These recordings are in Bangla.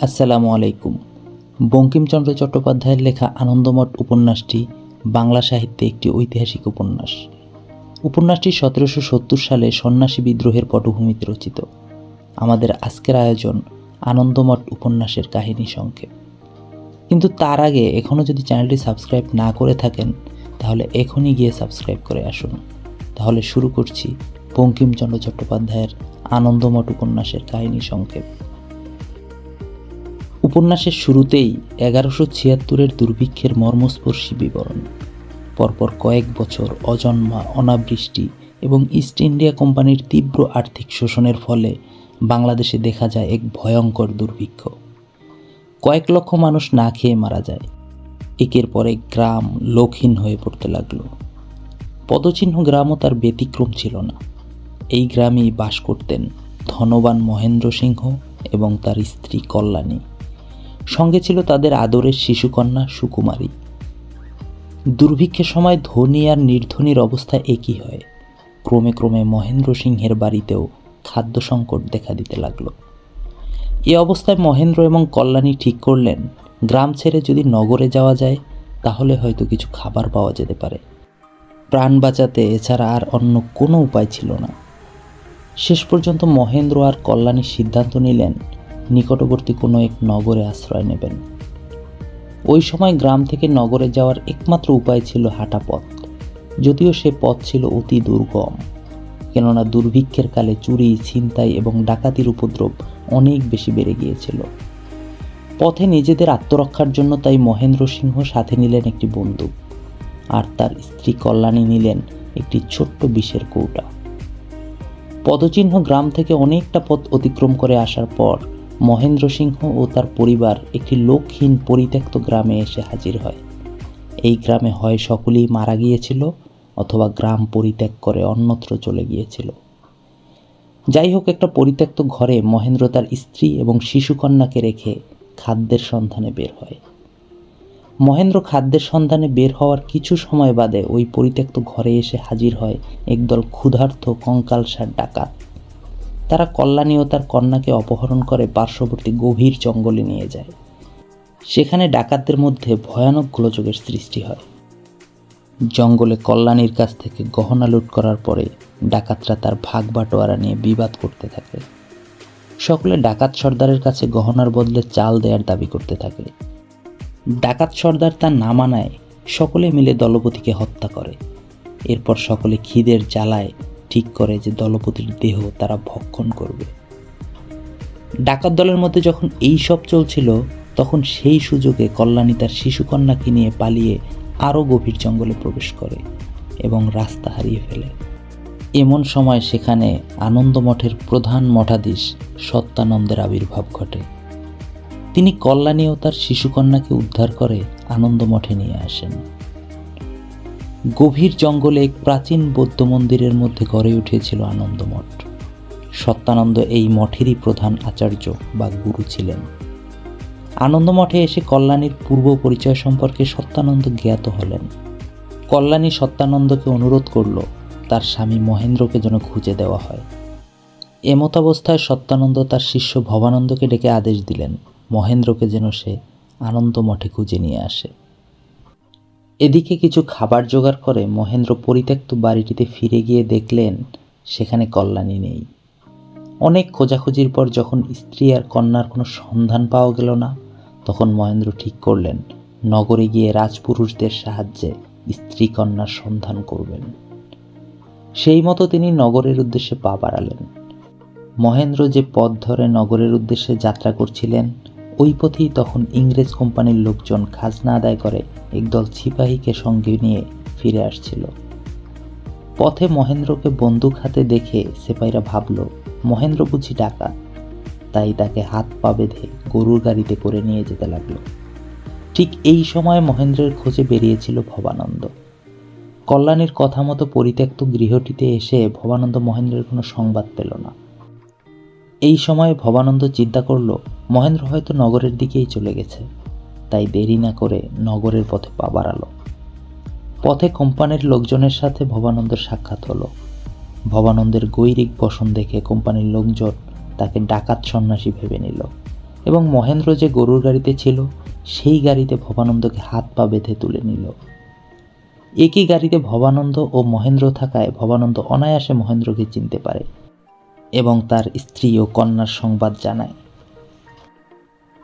আসসালামু আলাইকুম। বঙ্কিমচন্দ্র চট্টোপাধ্যায়ের লেখা আনন্দমঠ উপন্যাসটি বাংলা সাহিত্যে একটি ঐতিহাসিক উপন্যাস। উপন্যাসটি সতেরোশো সত্তর সালে সন্ন্যাসী বিদ্রোহের পটভূমিতে রচিত। আমাদের আজকের আয়োজন আনন্দমঠ উপন্যাসের কাহিনী সংক্ষেপ কিন্তু তার আগে এখনও যদি চ্যানেলটি সাবস্ক্রাইব না করে থাকেন, তাহলে এখনই গিয়ে সাবস্ক্রাইব করে আসুন। তাহলে শুরু করছি বঙ্কিমচন্দ্র চট্টোপাধ্যায়ের আনন্দমঠ উপন্যাসের কাহিনী সংক্ষেপ উপন্যাসের শুরুতেই এগারোশো ছিয়াত্তরের দুর্ভিক্ষের মর্মস্পর্শী বিবরণ। পরপর কয়েক বছর অজন্মা, অনাবৃষ্টি এবং ইস্ট ইন্ডিয়া কোম্পানির তীব্র আর্থিক শোষণের ফলে বাংলাদেশে দেখা যায় এক ভয়ঙ্কর দুর্ভিক্ষ। কয়েক লক্ষ মানুষ না খেয়ে মারা যায়। একের পর এক গ্রাম লোকহীন হয়ে পড়তে লাগল। পদচিহ্ন গ্রামও তার ব্যতিক্রম ছিল না। এই গ্রামেই বাস করতেন ধনবান মহেন্দ্র সিংহ এবং তার স্ত্রী কল্যাণী। সঙ্গে ছিল তাদের আদরের শিশুকন্যা সুকুমারী। দুর্ভিক্ষের সময় ধনী আর নির্ধনীর অবস্থা একই হয়। ক্রমে ক্রমে মহেন্দ্র সিংহের বাড়িতেও খাদ্য সংকট দেখা দিতে লাগল। এ অবস্থায় মহেন্দ্র এবং কল্যাণী ঠিক করলেন, গ্রাম ছেড়ে যদি নগরে যাওয়া যায়, তাহলে হয়তো কিছু খাবার পাওয়া যেতে পারে। প্রাণ বাঁচাতে এছাড়া আর অন্য কোনো উপায় ছিল না। শেষ পর্যন্ত মহেন্দ্র আর কল্যাণী সিদ্ধান্ত নিলেন নিকটবর্তী কোনো এক নগরে আশ্রয় নেবেন। ওই সময় গ্রাম থেকে নগরে যাওয়ার একমাত্র উপায় ছিল হাঁটা পথ, যদিও সে পথ ছিল অতি দুর্গম। কেননা দুর্ভিক্ষের কালে চুরি, ছিনতাই এবং ডাকাতির উপদ্রব অনেক বেশি বেড়ে গিয়েছিল। পথে নিজেদের আত্মরক্ষার জন্য তাই মহেন্দ্র সিংহ সাথে নিলেন একটি বন্দুক আর তার স্ত্রী কল্যাণী নিলেন একটি ছোট্ট বিষের কৌটা। পদচিহ্ন গ্রাম থেকে অনেকটা পথ অতিক্রম করে আসার পর মহেন্দ্র সিংহ ও তার পরিবার একটি লোকহীন পরিত্যক্ত গ্রামে এসে হাজির হয়। এই গ্রামে হয় সকলেই মারা গিয়েছিল অথবা গ্রাম পরিত্যাগ করে অন্যত্র চলে গিয়েছিল। যাই হোক, একটা পরিত্যক্ত ঘরে মহেন্দ্র তার স্ত্রী এবং শিশুকন্যাকে রেখে খাদ্যের সন্ধানে বের হয়। মহেন্দ্র খাদ্যের সন্ধানে বের হওয়ার কিছু সময় বাদে ওই পরিত্যক্ত ঘরে এসে হাজির হয় একদল ক্ষুধার্ত কঙ্কালসার ডাকাত। তারা কল্যাণী ও তার কন্যাকে অপহরণ করে পার্শ্ববর্তী গভীর জঙ্গলে নিয়ে যায়। সেখানে ডাকাতদের মধ্যে ভয়ানক গোলযোগের সৃষ্টি হয়। জঙ্গলে কল্যাণীর কাছ থেকে গহনা লুট করার পরে ডাকাতরা তার ভাগ বাটোয়ারা নিয়ে বিবাদ করতে থাকে। সকলে ডাকাত সর্দারের কাছে গহনার বদলে চাল দেওয়ার দাবি করতে থাকে। ডাকাত সর্দার তা না মানায় সকলে মিলে দলপতিকে হত্যা করে। এরপর সকলে খিদের জ্বালায় ঠিক করে যে দলপতির দেহ তারা ভক্ষণ করবে। ডাকাত দলের মধ্যে যখন এই সব চলছিল, তখন সেই সুযোগে কল্যাণী তার শিশুকন্যাকে নিয়ে পালিয়ে আরও গভীর জঙ্গলে প্রবেশ করে এবং রাস্তা হারিয়ে ফেলে। এমন সময় সেখানে আনন্দমঠের প্রধান মঠাধীশ সত্যানন্দের আবির্ভাব ঘটে। তিনি কল্যাণী ও তার শিশুকন্যাকে উদ্ধার করে আনন্দমঠে নিয়ে আসেন। গভীর জঙ্গলে এক প্রাচীন বৌদ্ধ মন্দিরের মধ্যে গড়ে উঠেছিল আনন্দমঠ। সত্যানন্দ এই মঠেরই প্রধান আচার্য বা গুরু ছিলেন। আনন্দমঠে এসে কল্যাণীর পূর্ব পরিচয় সম্পর্কে সত্যানন্দ জ্ঞাত হলেন। কল্যাণী সত্যানন্দকে অনুরোধ করল, তার স্বামী মহেন্দ্রকে যেন খুঁজে দেওয়া হয়। এমতাবস্থায় সত্যানন্দ তার শিষ্য ভবানন্দকে ডেকে আদেশ দিলেন, মহেন্দ্রকে যেন সে আনন্দ মঠে খুঁজে নিয়ে আসে। এদিকে কিছু খাবার জোগাড় করে মহেন্দ্র পরিত্যক্ত বাড়িটিতে ফিরে গিয়ে দেখলেন সেখানে কল্যাণী নেই। অনেক খোঁজাখুঁজির পর যখন স্ত্রী আর কন্যার কোনো সন্ধান পাওয়া গেল না, তখন মহেন্দ্র ঠিক করলেন, নগরে গিয়ে রাজপুরুষদের সাহায্যে স্ত্রী কন্যার সন্ধান করবেন। সেই মতো তিনি নগরের উদ্দেশ্যে পা বাড়ালেন। মহেন্দ্র যে পথ ধরে নগরের উদ্দেশ্যে যাত্রা করছিলেন ওই পথেই তখন ইংরেজ কোম্পানির লোকজন খাজনা আদায় করে একদল সিপাহীকে সঙ্গে নিয়ে ফিরে আসছিল। পথে মহেন্দ্রকে বন্দুক হাতে দেখে সিপাহীরা ভাবল, মহেন্দ্র বুঝি ডাকাত। তাই তাকে হাত পা বেঁধে গরুর গাড়িতে করে নিয়ে যেতে লাগল। ঠিক এই সময় মহেন্দ্রের খোঁজে বেরিয়েছিল ভবানন্দ। কল্যাণীর কথা মতো পরিত্যক্ত গৃহটিতে এসে ভবানন্দ মহেন্দ্রের কোনো সংবাদ পেল না। এই সময় ভবানন্দ চিন্তা করল, মহেন্দ্র হয়তো নগরের দিকেই চলে গেছে। তাই দেরি না করে নগরের পথে পা বাড়ালো। পথে কোম্পানির লোকজনের সাথে ভবানন্দের সাক্ষাৎ হলো। ভবানন্দের গৈরিক বসন দেখে কোম্পানির লোকজন তাকে ডাকাত সন্ন্যাসী ভেবে নিল এবং মহেন্দ্র যে গরুর গাড়িতে ছিল, সেই গাড়িতে ভবানন্দকে হাত পা বেঁধে তুলে নিল। একই গাড়িতে ভবানন্দ ও মহেন্দ্র থাকায় ভবানন্দ অনায়াসে মহেন্দ্রকে চিনতে পারে। এবং তার স্ত্রী ও কন্যার সংবাদ জানায়।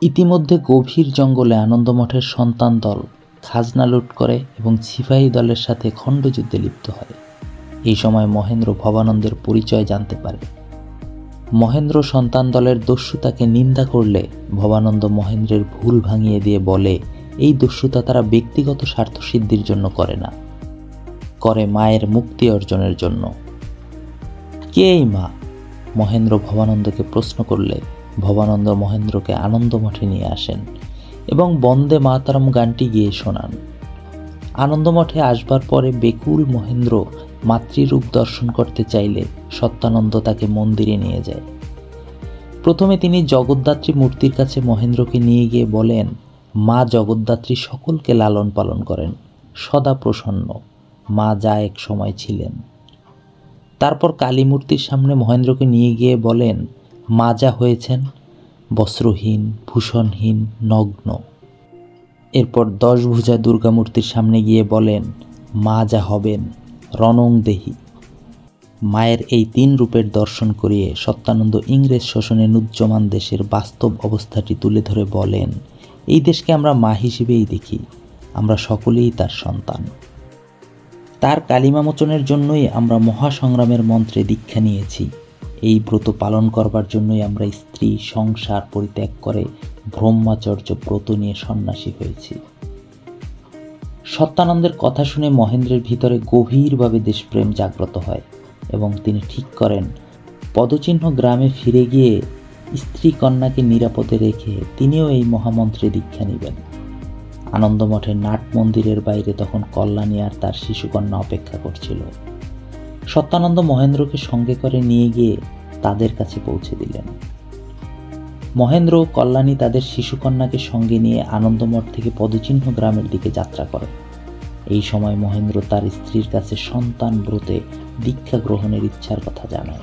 ইতিমধ্যে গভীর জঙ্গলে আনন্দমঠের সন্তান দল খাজনা লুট করে এবং সিপাহী দলের সাথে খণ্ডযুদ্ধে লিপ্ত হয়। এই সময় মহেন্দ্র ভবানন্দের পরিচয় জানতে পারে। মহেন্দ্র সন্তান দলের দস্যুতাকে নিন্দা করলে ভবানন্দ মহেন্দ্রের ভুল ভাঙিয়ে দিয়ে বলে, এই দস্যুতা তারা ব্যক্তিগত স্বার্থসিদ্ধির জন্য করে না। করে মায়ের মুক্তি অর্জনের জন্য। কে এই মা? মহেন্দ্র ভবানন্দকে প্রশ্ন করলে ভবানন্দ মহেন্দ্রকে আনন্দমঠে নিয়ে আসেন এবং বন্দে মাতারম গানটি গিয়ে শোনান। আনন্দমঠে আসবার পরে বেকুল মহেন্দ্র মাতৃরূপ দর্শন করতে চাইলে সত্যানন্দ তাকে মন্দিরে নিয়ে যায়। প্রথমে তিনি জগদ্ধাত্রী মূর্তির কাছে মহেন্দ্রকে নিয়ে গিয়ে বলেন, মা জগদ্ধাত্রী সকলকে লালন পালন করেন, সদা প্রসন্ন। মা যা এক সময় ছিলেন। তারপর কালী মূর্তির সামনে মহেন্দ্রকে নিয়ে গিয়ে বলেন, মা যা হয়েছেন, বস্ত্রহীন, ভূষণহীন, নগ্ন। এরপর দশ ভুজা দুর্গা মূর্তির সামনে গিয়ে বলেন, মা যা হবেন, রণং দেহি। মায়ের এই তিন রূপের দর্শন করিয়ে সত্যানন্দ ইংরেজ শোষণে নুজ্জমান দেশের বাস্তব অবস্থাটি তুলে ধরে বলেন, এই দেশকে আমরা মা হিসেবেই দেখি। আমরা সকলেই তার সন্তান। তার কালিমামোচনের জন্যই আমরা মহাসংগ্রামের মন্ত্রে দীক্ষা নিয়েছি। এই ব্রত পালন করবার জন্যই আমরা স্ত্রী, সংসার পরিত্যাগ করে ব্রহ্মচর্য ব্রত নিয়ে সন্ন্যাসী হয়েছি। সত্যানন্দের কথা শুনে মহেন্দ্রের ভিতরে গভীরভাবে দেশপ্রেম জাগ্রত হয় এবং তিনি ঠিক করেন, পদচিহ্ন গ্রামে ফিরে গিয়ে স্ত্রী কন্যাকে নিরাপদে রেখে তিনিও এই মহামন্ত্রে দীক্ষা নেবেন। আনন্দমঠের নাট মন্দিরের বাইরে তখন কল্যাণী আর তার শিশুকন্যা অপেক্ষা করছিল। সত্যানন্দ মহেন্দ্রকে সঙ্গে করে নিয়ে গিয়ে তাদের কাছে পৌঁছে দিলেন। মহেন্দ্র ও কল্যাণী তাদের শিশুকন্যাকে সঙ্গে নিয়ে আনন্দমঠ থেকে পদচিহ্ন গ্রামের দিকে যাত্রা করে এই সময় মহেন্দ্র তার স্ত্রীর কাছে সন্তান ব্রতে দীক্ষা গ্রহণের ইচ্ছার কথা জানায়।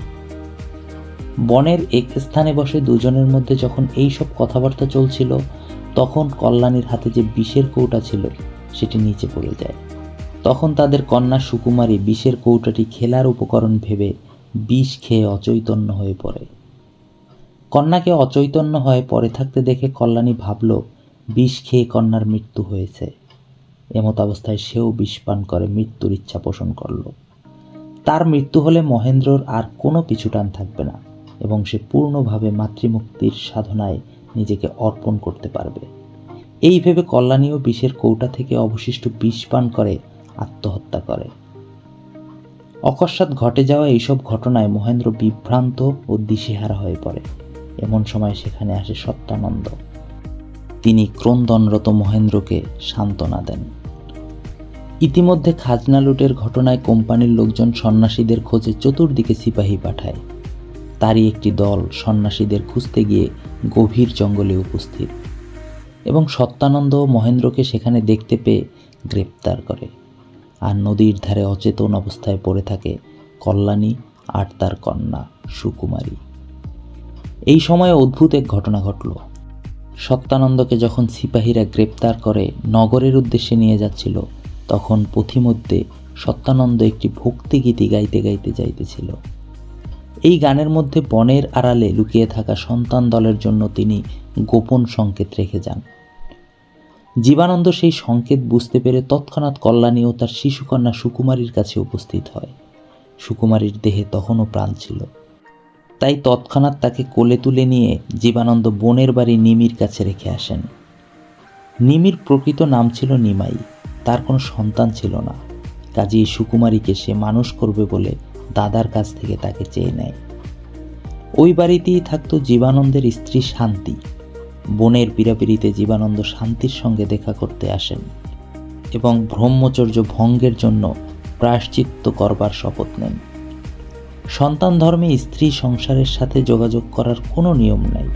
বনের এক স্থানে বসে দুজনের মধ্যে যখন এইসব কথাবার্তা চলছিল তখন কল্যাণীর হাতে যে বিষের কৌটা ছিল, সেটি নিচে পড়ে যায়। তখন তাদের কন্যা সুকুমারী বিষের কৌটাটি খেলার উপকরণ ভেবে বিষ খেয়ে অচৈতন্য হয়ে পড়ে। কন্যাকে অচৈতন্য হয়ে পড়ে থাকতে দেখে কল্যাণী ভাবল, বিষ খেয়ে কন্যার মৃত্যু হয়েছে। এমত অবস্থায় সেও বিষ পান করে, মৃত্যুর ইচ্ছা পোষণ করল। তার মৃত্যু হলে মহেন্দ্রর আর কোনো পিছুটান থাকবে না, এবং সে পূর্ণভাবে মাতৃমুক্তির সাধনায় নিজেকে অর্পণ করতে পারবে। এই ভেবে কল্যাণীও বিষের কৌটা থেকে অবশিষ্ট বিষ পান করে, আত্মহত্যা করে। অকস্মাৎ ঘটে যাওয়া এইসব ঘটনায় মহেন্দ্র বিভ্রান্ত ও দিশেহারা হয়ে পড়ে। এমন সময় সেখানে আসে সত্যানন্দ। তিনি ক্রন্দনরত মহেন্দ্রকে সান্ত্বনা দেন। ইতিমধ্যে খাজনা লুটের ঘটনায় কোম্পানির লোকজন সন্ন্যাসীদের খোঁজে চতুর্দিকে সিপাহী পাঠায়। তারই একটি দল সন্ন্যাসীদের খুঁজতে গিয়ে গভীর জঙ্গলে উপস্থিত এবং সত্যানন্দ মহেন্দ্রকে সেখানে দেখতে পেয়ে গ্রেপ্তার করে। আর নদীর ধারে অচেতন অবস্থায় পড়ে থাকে কল্যাণী আর তার কন্যা সুকুমারী। এই সময়ে অদ্ভুত এক ঘটনা ঘটল। সত্যানন্দকে যখন সিপাহীরা গ্রেপ্তার করে নগরের উদ্দেশ্যে নিয়ে যাচ্ছিল, তখন পথিমধ্যে সত্যানন্দ একটি ভক্তিগীতি গাইতে গাইতে যাইতেছিল। এই গানের মধ্যে বনের আড়ালে লুকিয়ে থাকা সন্তান দলের জন্য তিনি গোপন সংকেত রেখে যান। জীবানন্দ সেই সংকেত বুঝতে পেরে তৎক্ষণাৎ কল্যাণী ও তার শিশুকন্যা সুকুমারীর কাছে উপস্থিত হয়। সুকুমারীর দেহে তখনও প্রাণ ছিল। তাই তৎক্ষণাৎ তাকে কোলে তুলে নিয়ে জীবানন্দ বনের বাড়ি নিমির কাছে রেখে আসেন। নিমির প্রকৃত নাম ছিল নিমাই, তার কোনো সন্তান ছিল না। কাজেই সুকুমারীকে সে মানুষ করবে বলে দাদার কাছ থেকে তাকে চেয়ে নেয়। ওই বাড়িতেই থাকতো জীবানন্দের স্ত্রী শান্তি। বনের পীড়াপিড়িতে জীবানন্দ শান্তির সঙ্গে দেখা করতে আসেন এবং ব্রহ্মচর্য ভঙ্গের জন্য প্রায়শ্চিত্ত করবার শপথ নেন। সন্তান ধর্মে স্ত্রী সংসারের সাথে যোগাযোগ করার কোনো নিয়ম নাই।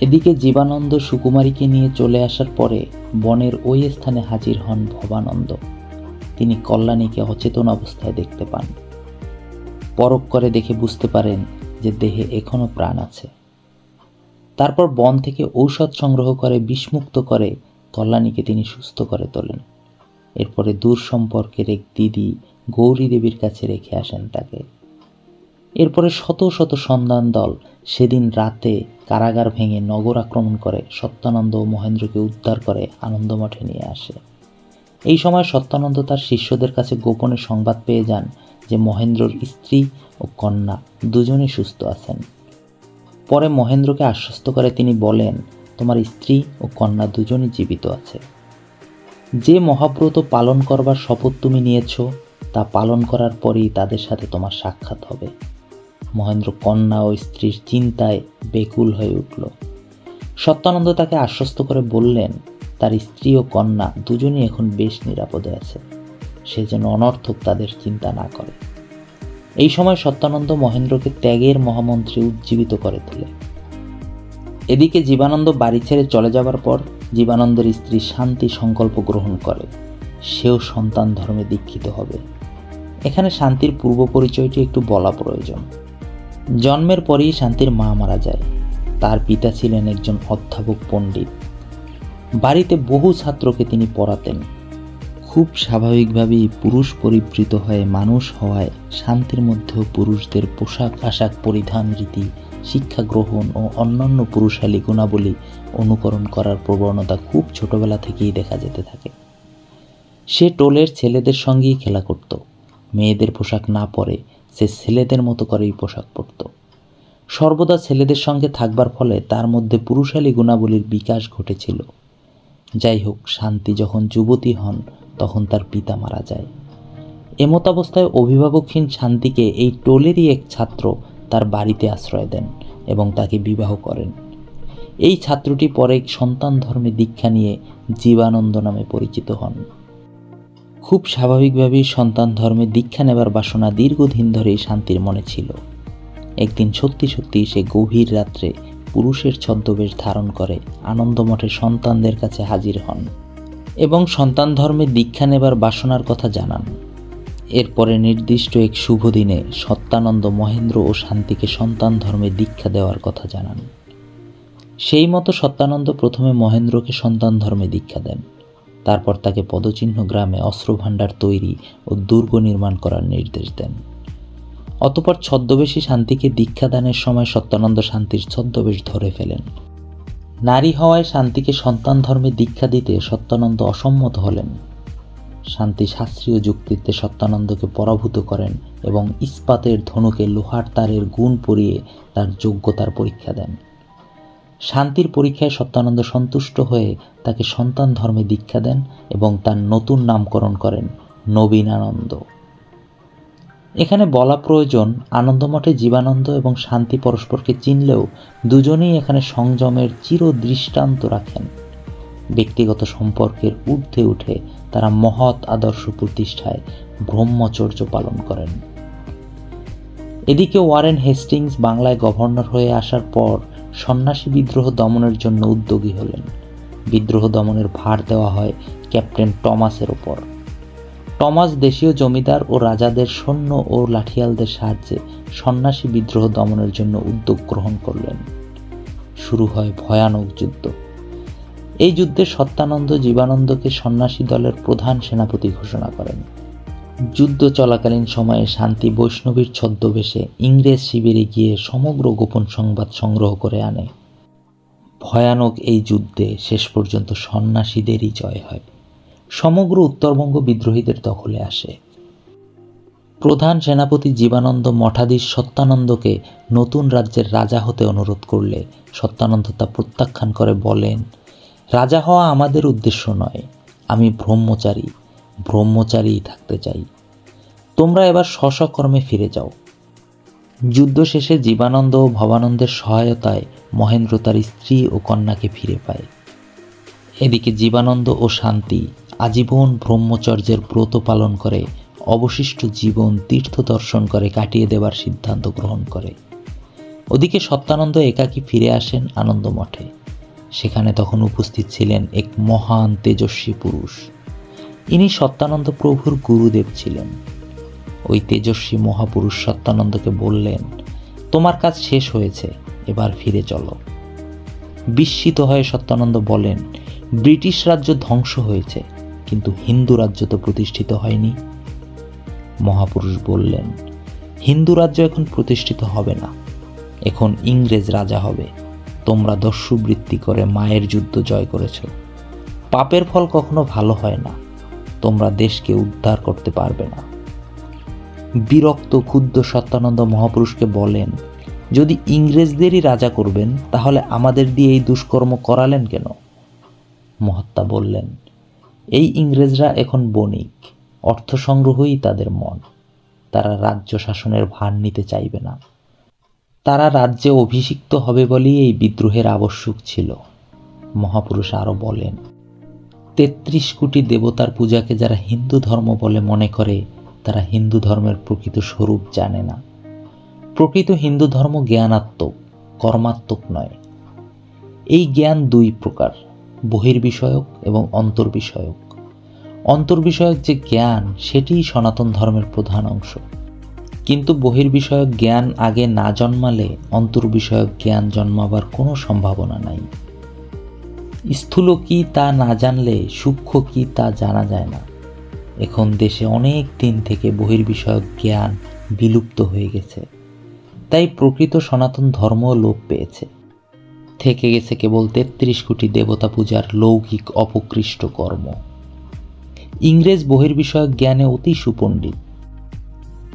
এদিকে জীবানন্দ সুকুমারীকে নিয়ে চলে আসার পরে বনের ওই স্থানে হাজির হন ভবানন্দ। তিনি কল্যাণীকে অচেতন অবস্থায় দেখতে পান। পরক করে দেখে বুঝতে পারেন যে দেহে এখনও প্রাণ আছে। তারপর বন থেকে ঔষধ সংগ্রহ করে, বিষমুক্ত করে কল্যাণীকে তিনি সুস্থ করে তোলেন। এরপরে দূর সম্পর্কের এক দিদি গৌরী দেবীর কাছে রেখে আসেন তাকে। এরপরে শত শত সন্ধান দল সেদিন রাতে কারাগার ভেঙে নগর আক্রমণ করে সত্যানন্দ ও মহেন্দ্রকে উদ্ধার করে আনন্দমঠে নিয়ে আসে। এই সময় সত্যানন্দ তার শিষ্যদের কাছে গোপনে সংবাদ পেয়ে যান যে মহেন্দ্রর স্ত্রী ও কন্যা দুজনেই সুস্থ আছেন। পরে মহেন্দ্রকে আশ্বস্ত করে তিনি বলেন, তোমার স্ত্রী ও কন্যা দুজনই জীবিত আছে। যে মহাব্রত পালন করবার শপথ তুমি নিয়েছ, তা পালন করার পরেই তাদের সাথে তোমার সাক্ষাৎ হবে। মহেন্দ্র কন্যা ও স্ত্রীর চিন্তায় বেকুল হয়ে উঠল। সত্যানন্দ তাকে আশ্বস্ত করে বললেন, তার স্ত্রী ও কন্যা দুজনই এখন বেশ নিরাপদে আছে। সে যেন অনর্থক তাদের চিন্তা না করে। এই সময় সত্যানন্দ মহেন্দ্রকে ত্যাগের মহামন্ত্রে উজ্জীবিত করে তোলে। এদিকে জীবানন্দ বাড়ি ছেড়ে চলে যাবার পর জীবানন্দের স্ত্রী শান্তি সংকল্প গ্রহণ করে। সেও সন্তান ধর্মে দীক্ষিত হবে। এখানে শান্তির পূর্ব পরিচয়টি একটু বলা প্রয়োজন। জন্মের পরেই শান্তির মা মারা যায়। তার পিতা ছিলেন একজন অধ্যাপক পণ্ডিত। বাড়িতে বহু ছাত্রকে তিনি পড়াতেন। খুব স্বাভাবিকভাবেই পুরুষ পরিবৃত হয়ে মানুষ হওয়ায় শান্তির মধ্যেও পুরুষদের পোশাক আশাক পরিধান রীতি, শিক্ষা গ্রহণ ও অন্যান্য পুরুষালী গুণাবলী অনুকরণ করার প্রবণতা খুব ছোটবেলা থেকেই দেখা যেতে থাকে। সে টোলের ছেলেদের সঙ্গেই খেলা করত। মেয়েদের পোশাক না পরে সে ছেলেদের মতো করেই পোশাক পরত। সর্বদা ছেলেদের সঙ্গে থাকবার ফলে তার মধ্যে পুরুষালী গুণাবলীর বিকাশ ঘটেছিল। যাই হোক, শান্তি যখন যুবতী হন তখন তার পিতা মারা যায়। এমত অবস্থায় অভিভাবকহীন শান্তিকে এই টোলেরই এক ছাত্র তার বাড়িতে আশ্রয় দেন এবং তাকে বিবাহ করেন। এই ছাত্রটি পরে সন্তান ধর্মে দীক্ষা নিয়ে জীবানন্দ নামে পরিচিত হন। খুব স্বাভাবিকভাবেই সন্তান ধর্মে দীক্ষা নেবার বাসনা দীর্ঘদিন ধরেই শান্তির মনে ছিল। একদিন সত্যি সত্যি সে গভীর রাত্রে পুরুষের ছদ্মবেশ ধারণ করে আনন্দমঠে সন্তানদের কাছে হাজির হন। এবং সন্তান ধর্মে দীক্ষা নেবার বাসনার কথা জানান। এরপরে নির্দিষ্ট এক শুভ দিনে সত্যানন্দ মহেন্দ্র ও শান্তিকে সন্তান ধর্মে দীক্ষা দেওয়ার কথা জানান। সেই মতো সত্যানন্দ প্রথমে মহেন্দ্রকে সন্তান ধর্মে দীক্ষা দেন। তারপর তাকে পদচিহ্ন গ্রামে অস্ত্রভাণ্ডার তৈরি ও দুর্গ নির্মাণ করার নির্দেশ দেন। অতপর ছদ্মবেশী শান্তিকে দীক্ষাদানের সময় সত্যানন্দ শান্তির ছদ্মবেশ ধরে ফেলেন। নারী হওয়ায় শান্তিকে সন্তান ধর্মে দীক্ষা দিতে সত্যানন্দ অসম্মত হলেন। শান্তি শাস্ত্রীয় যুক্তিতে সত্যানন্দকে পরাভূত করেন এবং ইস্পাতের ধনুকে লোহার তারের গুণ পরিয়ে তার যোগ্যতার পরীক্ষা দেন। শান্তির পরীক্ষায় সত্যানন্দ সন্তুষ্ট হয়ে তাকে সন্তান ধর্মে দীক্ষা দেন এবং তার নতুন নামকরণ করেন নবীনানন্দ। এখানে বলা প্রয়োজন, আনন্দমঠে জীবানন্দ এবং শান্তি পরস্পরকে চিনলেও দুজনেই এখানে সংযমের চির দৃষ্টান্ত রাখেন। ব্যক্তিগত সম্পর্কের ঊর্ধ্বে উঠে তারা মহৎ আদর্শ প্রতিষ্ঠায় ব্রহ্মচর্য পালন করেন। এদিকে ওয়ারেন হেস্টিংস বাংলায় গভর্নর হয়ে আসার পর সন্ন্যাসী বিদ্রোহ দমনের জন্য উদ্যোগী হলেন। বিদ্রোহ দমনের ভার দেওয়া হয় ক্যাপ্টেন টমাসের ওপর। টমাস দেশীয় জমিদার ও রাজাদের সৈন্য ও লাঠিয়ালদের সাহায্যে সন্ন্যাসী বিদ্রোহ দমনের জন্য উদ্যোগ গ্রহণ করলেন। শুরু হয় ভয়ানক যুদ্ধ। এই যুদ্ধে সত্যানন্দ জীবানন্দকে সন্ন্যাসী দলের প্রধান সেনাপতি ঘোষণা করেন। যুদ্ধ চলাকালীন সময়ে শান্তি বৈষ্ণবীর ছদ্মবেশে ইংরেজ শিবিরে গিয়ে সমগ্র গোপন সংবাদ সংগ্রহ করে আনে। ভয়ানক এই যুদ্ধে শেষ পর্যন্ত সন্ন্যাসীদেরই জয় হয়। সমগ্র উত্তরবঙ্গ বিদ্রোহীদের দখলে আসে। প্রধান সেনাপতি জীবানন্দ মঠাধীশ সত্যানন্দকে নতুন রাজ্যের রাজা হতে অনুরোধ করলে সত্যানন্দ তা প্রত্যাখ্যান করে বলেন, রাজা হওয়া আমাদের উদ্দেশ্য নয়, আমি ব্রহ্মচারী, ব্রহ্মচারীই থাকতে চাই। তোমরা এবার স্বস্বকর্মে ফিরে যাও। যুদ্ধ শেষে জীবানন্দ ও ভবানন্দের সহায়তায় মহেন্দ্র তার স্ত্রী ও কন্যাকে ফিরে পায়। এদিকে জীবানন্দ ও শান্তি আজীবন ব্রহ্মচর্যের ব্রত পালন করে, অবশিষ্ট জীবন তীর্থ দর্শন করে কাটিয়ে দেবার সিদ্ধান্ত গ্রহণ করে। ওদিকে সত্যানন্দ একাকী ফিরে আসেন আনন্দমঠে। সেখানে তখন উপস্থিত ছিলেন এক মহান তেজস্বী পুরুষ। ইনি সত্যানন্দ প্রভুর গুরুদেব ছিলেন। ওই তেজস্বী মহাপুরুষ সত্যানন্দকে বললেন, তোমার কাজ শেষ হয়েছে, এবার ফিরে চলো। বিস্মিত হয়ে সত্যানন্দ বলেন, ব্রিটিশ রাজ্য ধ্বংস হয়েছে কিন্তু হিন্দু রাজ্য তো প্রতিষ্ঠিত হয়নি। মহাপুরুষ বললেন, হিন্দু রাজ্য এখন প্রতিষ্ঠিত হবে না। এখন ইংরেজ রাজা হবে। তোমরা দস্যুবৃত্তি করে মায়ের যুদ্ধ জয় করেছ। পাপের ফল কখনো ভালো হয় না। তোমরা দেশকে উদ্ধার করতে পারবে না। বিরক্ত ক্ষুদ্র সত্যানন্দ মহাপুরুষকে বলেন, যদি ইংরেজদেরই রাজা করবেন, তাহলে আমাদের দিয়ে এই দুষ্কর্ম করালেন কেন? মহাত্মা বললেন এই ইংরেজরা এখন বণিক অর্থ সংগ্রহই তাদের মন। তারা রাজ্য শাসনের ভার নিতে চাইবে না। তারা রাজ্যে অভিষিক্ত হবে বলেই এই বিদ্রোহের আবশ্যক ছিল। মহাপুরুষ আরও বলেন, তেত্রিশ কোটি দেবতার পূজাকে যারা হিন্দু ধর্ম বলে মনে করে, তারা হিন্দু ধর্মের প্রকৃত স্বরূপ জানে না। প্রকৃত হিন্দু ধর্ম জ্ঞানাত্মক, কর্মাত্মক নয়। এই জ্ঞান দুই প্রকার। বহির্বিষয়ক এবং অন্তর্বিষয়ক। অন্তর্বিষয়ক যে জ্ঞান, সেটিই সনাতন ধর্মের প্রধান অংশ। কিন্তু বহির্বিষয়ক জ্ঞান আগে না জন্মালে অন্তর্বিষয়ক জ্ঞান জন্মাবার কোনো সম্ভাবনা নাই। স্থূল কি তা না জানলে সূক্ষ্ম কি তা জানা যায় না। এখন দেশে অনেক দিন থেকে বহির্বিষয়ক জ্ঞান বিলুপ্ত হয়ে গেছে। তাই প্রকৃত সনাতন ধর্ম লোপ পেয়েছে। থেকে গেছে কেবল তেত্রিশ কোটি দেবতা পূজার লৌকিক অপকৃষ্ট কর্ম। ইংরেজ বহির্বিষয়ক জ্ঞানে অতি সুপণ্ডিত।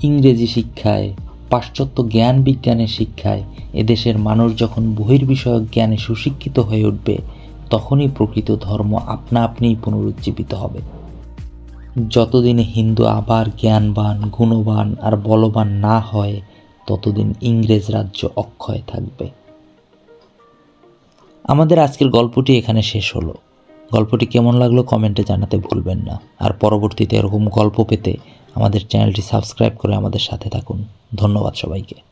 ইংরেজি শিক্ষায়, পাশ্চাত্য জ্ঞান বিজ্ঞানের শিক্ষায় এদেশের মানুষ যখন বহির্বিষয়ক জ্ঞানে সুশিক্ষিত হয়ে উঠবে, তখনই প্রকৃত ধর্ম আপনা আপনিই পুনরুজ্জীবিত হবে। যতদিনে হিন্দু আবার জ্ঞানবান, গুণবান আর বলবান না হয়, ততদিন ইংরেজ রাজ্য অক্ষয় থাকবে। আমাদের আজকের গল্পটি এখানে শেষ হলো। গল্পটি কেমন লাগল কমেন্টে জানাতে ভুলবেন না। আর পরবর্তীতে এরকম গল্প পেতে আমাদের চ্যানেলটি সাবস্ক্রাইব করে আমাদের সাথে থাকুন। ধন্যবাদ সবাইকে।